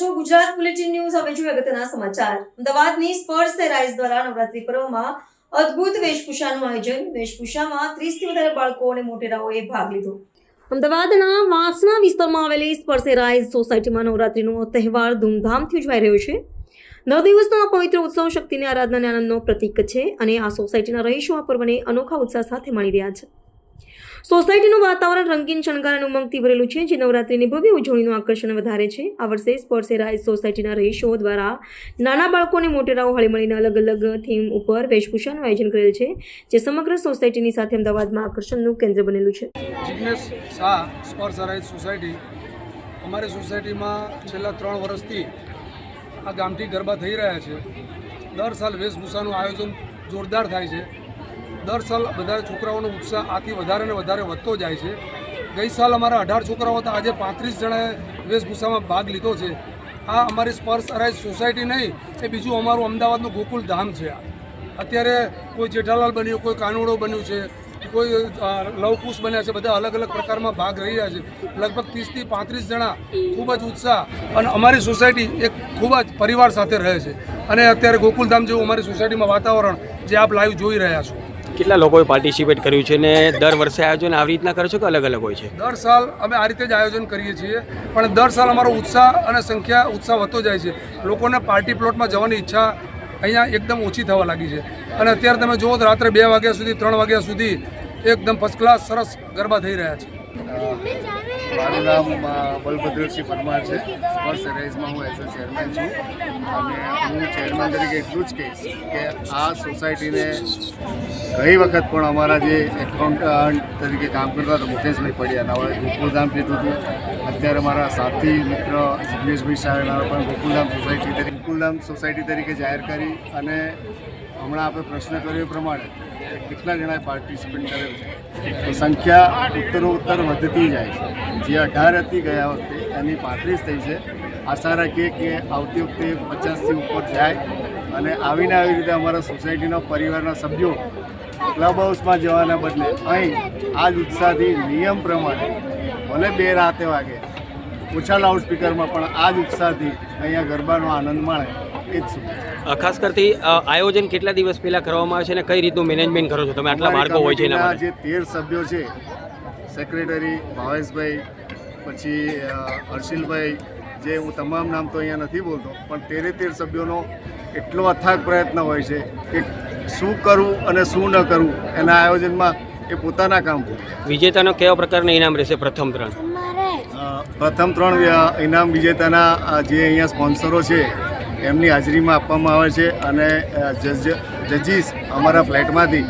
છો Gujarat bulletin news. હવે જોઈએ અગત્યના સમાચાર. અમદાવાદની સ્પર્શ રાઇઝ દ્વારા નવરાત્રી પર્વમાં અદ્ભુત વેશભૂષાનું આયોજન. વેશભૂષામાં ત્રીસથી વધારે બાળકો અને મોટેરાઓએ ભાગ લીધો. અમદાવાદના વાસણા વિસ્તારમાં આવેલી સ્પર્શે રાઇઝ સોસાયટીમાં નવરાત્રીનો તહેવાર ધૂમધામથી ઉજવાઈ રહ્યો છે. નવ દિવસનો આ પવિત્ર ઉત્સવ શક્તિની આરાધના આનંદનો પ્રતીક છે અને આ સોસાયટીના રહીશો આ પર્વને અનોખા ઉત્સાહ સાથે માણી રહ્યા છે. સોસાયટીનું વાતાવરણ રંગીન શણગાર અને ઉમંગથી ભરેલું છે, જે નવરાત્રીની ભવ્ય ઉજવણીનું આકર્ષણ વધારે છે. આ વર્ષે સ્પર્શે રાઇઝ સોસાયટીના રહીશો દ્વારા નાના બાળકો અને મોટેરાઓ હળીમળીને અલગ અલગ થીમ ઉપર વેશભૂષાનું આયોજન કરેલ છે, જે સમગ્ર સોસાયટીની સાથે અમદાવાદમાં આકર્ષણનું કેન્દ્ર બનેલું છે. Jignesh Shah sports rise society. અમારી સોસાયટીમાં છેલ્લા ત્રણ વર્ષથી આ ગામઠી ગરબા થઈ રહ્યા છે. દર સાલ વેશભૂષાનું આયોજન જોરદાર થાય છે. દર સાલ બધા છોકરાઓનો ઉત્સાહ આથી વધારે ને વધારે વધતો જાય છે. ગઈ સાલ અમારા અઢાર છોકરાઓ હતા, આજે પાંત્રીસ જણાએ વેશભૂષામાં ભાગ લીધો છે. આ અમારી સ્પર્શ રાઇઝ સોસાયટી નહીં, એ બીજું અમારું અમદાવાદનું ગોકુલ ધામ છે આ. અત્યારે કોઈ જેઠાલાલ બન્યું, કોઈ કાનુડો બન્યું છે, કોઈ લવકુશ બન્યા છે, બધા અલગ અલગ પ્રકારમાં ભાગ રહી રહ્યા છે. લગભગ ત્રીસથી પાંત્રીસ જણા ખૂબ જ ઉત્સાહ અને અમારી સોસાયટી એક ખૂબ જ પરિવાર સાથે રહે છે. અને અત્યારે ગોકુલધામ જેવું અમારી સોસાયટીમાં વાતાવરણ જે આપ લાઈવ જોઈ રહ્યા છો. કેટલા લોકોએ પાર્ટિસિપેટ કર્યું છે ને દર વર્ષે આયોજન આવી રીતના કરો છો કે અલગ અલગ હોય છે? દર સાલ અમે આ રીતે જ આયોજન કરીએ છીએ, પણ દર સાલ અમારો ઉત્સાહ અને સંખ્યા ઉત્સાહ વધતો જાય છે. લોકોને પાર્ટી પ્લોટમાં જવાની ઈચ્છા અહીંયા એકદમ ઓછી થવા લાગી છે. અને અત્યારે તમે જુઓ રાત્રે બે વાગ્યા સુધી, ત્રણ વાગ્યા સુધી એકદમ ફર્સ્ટ ક્લાસ સરસ ગરબા થઈ રહ્યા છે. મારું નામ બલભદ્રસિંહ પરમાર છે. સ્પર્શ રેઝમાં હું એઝ અ ચેરમેન છું. અને હું ચેરમેન તરીકે એટલું જ કહીશ કે આ સોસાયટીને ઘણી વખત પણ અમારા જે એકાઉન્ટન્ટ તરીકે કામ કરતા હતા, મુકેશભાઈ પડ્યા હવે ગોકુલધામ કીધું હતું. અત્યારે મારા સાથી મિત્ર જિગ્નેશભાઈ શાહના પણ ગોકુલધામ સોસાયટી તરીકે ગોકુલધામ સોસાયટી તરીકે જાહેર કરી અને હમણાં આપણે પ્રશ્ન કર્યો એ પ્રમાણે કેટલા જણાએ પાર્ટિસિપેટ કરેલ છે? તો સંખ્યા ઉત્તરોત્તર વધતી જાય છે. જે અઢાર હતી ગયા વખતે, એની પાંત્રીસ થઈ છે. આશા રાખીએ કે આવતી વખતે પચાસથી ઉપર જાય અને આવીને આવી રીતે અમારા સોસાયટીના પરિવારના સભ્યો ક્લબ હાઉસમાં જવાના બદલે અહીં આ જ ઉત્સાહથી નિયમ પ્રમાણે ભલે બે રાતે વાગે ઓછા લાઉડસ્પીકરમાં પણ આ જ ઉત્સાહથી અહીંયા ગરબાનો આનંદ માણે. એ જ શુભેચ્છા ખાસ કરતી આયોજન કેટલા દિવસ પહેલા કરવામાં આવે છે અને કઈ રીતનું મેનેજમેન્ટ કરો છો તમે? આટલા બાળકો હોય છે એના જે તેર સભ્યો છે સેક્રેટરી ભાવેશભાઈ પછી હર્ષિલભાઈ જે હું તમામ નામ તો અહીંયા નથી બોલતો પણ તેરે તેર સભ્યોનો એટલો અથાગ પ્રયત્ન હોય છે કે શું કરવું અને શું ન કરવું એના આયોજનમાં એ પોતાના કામ કરે વિજેતાનો કેવા પ્રકારના ઇનામ રહેશે પ્રથમ ત્રણ? પ્રથમ ત્રણ ઇનામ વિજેતાના જે અહીંયા સ્પોન્સરો છે એમની હાજરીમાં આપવામાં આવે છે અને જજ, જજીસ અમારા ફ્લેટમાંથી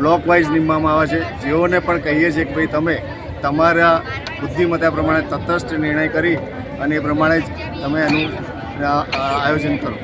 બ્લોક વાઇઝ નીમવામાં આવે છે. જેઓને પણ કહીએ છીએ કે ભાઈ તમે તમારા બુદ્ધિમત્તા પ્રમાણે તટસ્થ નિર્ણય કરી અને એ પ્રમાણે જ તમે એનું આયોજન કરો.